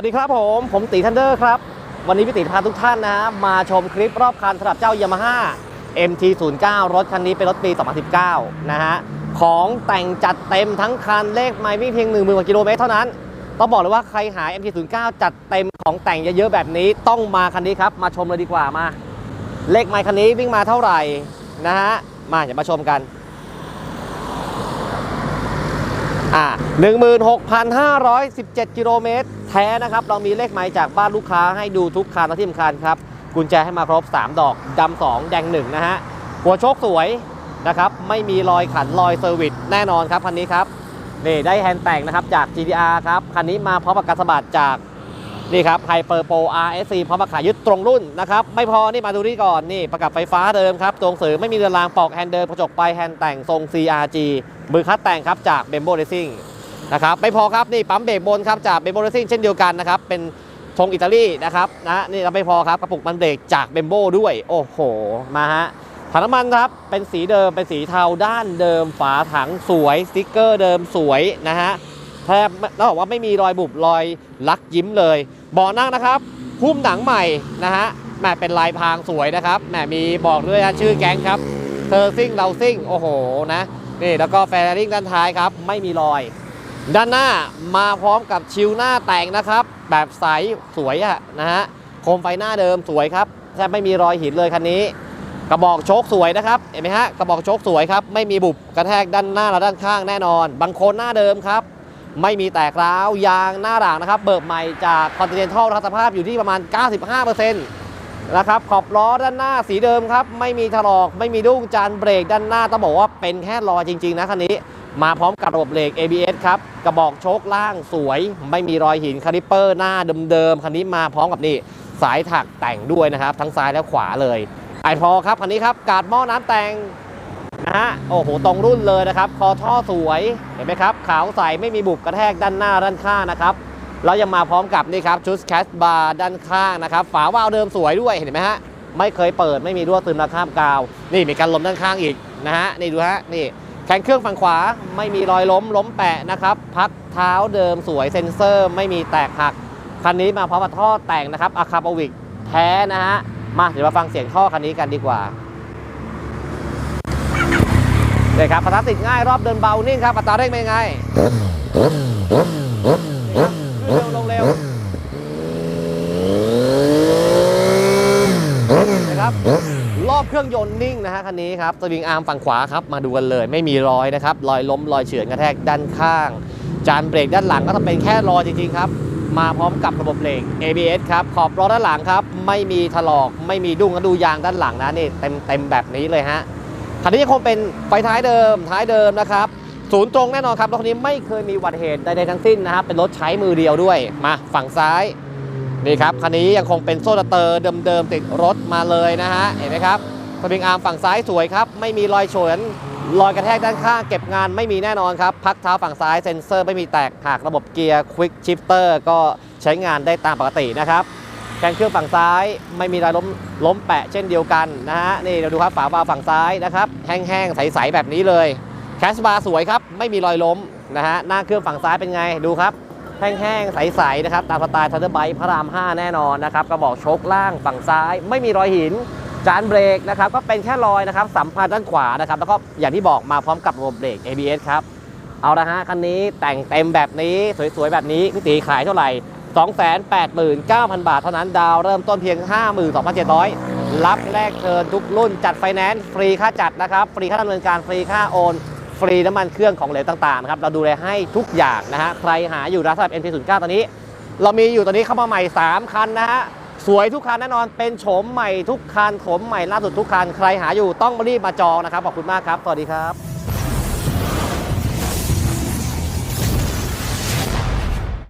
วัสดีครับผม ผมตีทันเดอร์ครับ วันนี้พี่ตีพาทุกท่านนะฮะมาชมคลิปรอบคันสำหรับเจ้า Yamaha MT09 รถคันนี้เป็นรถปี 2019 นะฮะ ของแต่งจัดเต็มทั้งคันเลขไมล์วิ่งเพียง 1 0,000กว่ากิโลเมตรเท่านั้น ต้องบอกเลยว่าใครหา MT09 จัดเต็มของแต่งเยอะๆแบบนี้ต้องมาคันนี้ครับ มาชมเลยดีกว่ามา เลขไมล์คันนี้วิ่งมาเท่าไหร่นะฮะ มาเดี๋ยวมาชมกัน อ่า16,517 กิโลเมตรแท้นะครับ เรามีเลขหมายจากบ้านลูกค้าให้ดูทุกคันและที่สำคัญครับ กุญแจให้มาครบ 3 ดอกดำ2 แดง 1 นะฮะ หัวโชคสวยนะครับ ไม่มีรอยขันรอยเซอร์วิสแน่นอนครับ คันนี้ครับนี่ได้แฮนด์แต่งนะครับจาก GTR ครับ คันนี้มาพร้อมกับการสบัดจาก นี่ครับไฮเปอร์โป RSC พร้อมกับขายึดตรงรุ่นนะครับ ไม่พอนี่มาดูนี่ก่อนนี่ประกับไฟฟ้าเดิมครับ ตรงสื่อไม่มีเรือนรางปอกแฮนด์เดิมกระจกไปแฮนด์แต่งทรง CRG มือคัดแต่งครับจาก b e m b o Racing นะครับไม่พอครับนี่ปั๊มเบรกบนครับจาก b e m b o Racing เช่นเดียวกันนะครับ เป็นธงอิตาลีนะครับนะนี่เราไม่พอครับกระปุกมันเบรกจาก b e m b o ด้วย โอ้โหมาฮะถังน้ำมันครับเป็นสีเดิมเป็นสีเทาด้านเดิมฝาถังสวยสติ๊กเกอร์เดิมสวยนะฮะ ทบต้องบอกว่าไม่มีรอยบุบรอยลักยิ้มเลยเบาะนั่งนะครับหุ้มหนังใหม่นะฮะแหมเป็นลายพรางสวยนะครับแหมมีบอกด้วยนะชื่อแก๊งครับเธอซิ่งเราซิ่งโอ้โหนะนี่แล้วก็แฟร์ริงด้านท้ายครับ ไม่มีรอย ด้านหน้ามาพร้อมกับชิวหน้าแต่งนะครับ แบบใสสวยอะนะฮะโคมไฟหน้าเดิมสวยครับแทบไม่มีรอยหินเลยคันนี้กระบอกโชคสวยนะครับเห็นไหมฮะกระบอกโชคสวยครับไม่มีบุบกระแทกด้านหน้าและด้านข้างแน่นอนบางโคนหน้าเดิมครับ ไม่มีแตกร้าวยางหน้าหลังนะครับเบิกใหม่จากคอนติเนนทัลสภาพอยู่ที่ประมาณ 95%นะครับขอบล้อด้านหน้าสีเดิมครับ ไม่มีถลอกไม่มีดุ้งจานเบรกด้านหน้าต้องบอกว่าเป็นแค่รอจริง ๆ นะคันนี้ มาพร้อมกับระบบเบรก ABS ครับ กระบอกโชคล่างสวย ไม่มีรอยหินคาลิปเปอร์หน้าเดิมๆคันนี้มาพร้อมกับนี่สายถักแต่งด้วยนะครับ ทั้งซ้ายและขวาเลยไอพอครับคันนี้ครับกาดหม้อน้ำแต่ง นะฮะ โอ้โห ตรงรุ่นเลยนะครับ คอท่อสวย เห็นไหมครับ ขาวใส ไม่มีบุบกระแทกด้านหน้าด้านข้างนะครับ แล้วยังมาพร้อมกับนี่ครับ ชุดแคสบาร์ด้านข้างนะครับ ฝาวาล์วเดิมสวยด้วย เห็นไหมฮะ ไม่เคยเปิด ไม่มีรั่วซึมระข้ามกาว นี่มีการล้มด้านข้างอีกนะฮะ นี่ดูฮะ นี่ แขนเครื่องฝั่งขวา ไม่มีรอยล้ม ล้มแปะนะครับ พักเท้าเดิมสวย เซ็นเซอร์ ไม่มีแตกหัก คันนี้มาพร้อมกับท่อแต่งนะครับอะคาปวิกแท้นะฮะ มาเดี๋ยวมาฟังเสียงท่อคันนี้กันดีกว่า เลยครับประทัติดง่ายรอบเดินเบานิ่งครับอัตราเร่งเป็นไงเร็วลงเร็วนะครับรอบเครื่องยนต์นิ่งนะฮะคันนี้ครับสวิงอาร์มฝั่งขวาครับมาดูกันเลย ไม่มีรอยนะครับรอยล้มรอยเฉือนกระแทกด้านข้าง จานเบรกด้านหลังก็จะเป็นแค่รอยจริงๆครับมาพร้อมกับระบบเบรก ABS ครับ ขอบล้อด้านหลังครับ ไม่มีถลอก ไม่มีดุ้งก็ดูยางด้านหลังนะนี่เต็มเต็มแบบนี้เลยฮะ คันนี้ยังคงเป็นไฟท้ายเดิมท้ายเดิมนะครับศูนย์ตรงแน่นอนครับรถคันนี้ไม่เคยมีอุบัติเหตุใดๆทั้งสิ้นนะครับเป็นรถใช้มือเดียวด้วยมาฝั่งซ้ายนี่ครับคันนี้ยังคงเป็นโซ่ตะเตอร์เดิมๆติดรถมาเลยนะฮะเห็นไหมครับสปริงอาร์มฝั่งซ้ายสวยครับไม่มีรอยเฉือนรอยกระแทกด้านข้างเก็บงานไม่มีแน่นอนครับ พักเท้าฝั่งซ้ายเซ็นเซอร์ไม่มีแตกหักระบบเกียร์ควิกชิฟเตอร์ก็ใช้งานได้ตามปกตินะครับ แกนเครื่องฝั่งซ้ายไม่มีรอยล้มล้มแปะเช่นเดียวกันนะฮะนี่เราดูครับฝาบาฝั่งซ้ายนะครับแห้งๆใสๆแบบนี้เลยแคสบาร์สวยครับไม่มีรอยล้มนะฮะหน้าเครื่องฝั่งซ้ายเป็นไงดูครับแห้งๆใสๆนะครับตามสไตล์ทันเดอร์ไบค์พระราม 5 แน่นอนนะครับกระบอกโชคล่างฝั่งซ้าย ไม่มีรอยหิน จานเบรกนะครับก็เป็นแค่รอยนะครับสัมผัสด้านขวานะครับแล้วก็อย่างที่บอกมาพร้อมกับระบบเบรก ABS ครับเอาละฮะคันนี้แต่งเต็มแบบนี้สวยๆแบบนี้พี่ตีขายเท่าไหร่ 289,000 บาทเท่านั้นดาวเริ่มต้นเพียง 52,700 รับแลกเทิร์นทุกรุ่นจัดไฟแนนซ์ฟรีค่าจัดนะครับ ฟรีค่าดำเนินการฟรีค่าโอน ฟรีน้ำมันเครื่องของเหลวต่างๆนะครับเราดูแลให้ทุกอย่างนะฮะใครหาอยู่ร้านสำหรับ NP09 ตอนนี้ เรามีอยู่ตอนนี้เข้ามาใหม่ 3 คันนะฮะสวยทุกคันแน่นอนเป็นโฉมใหม่ทุกคันโฉมใหม่ล่าสุดทุกคันใครหาอยู่ต้องรีบมาจองนะครับขอบคุณมากครับสวัสดีครับ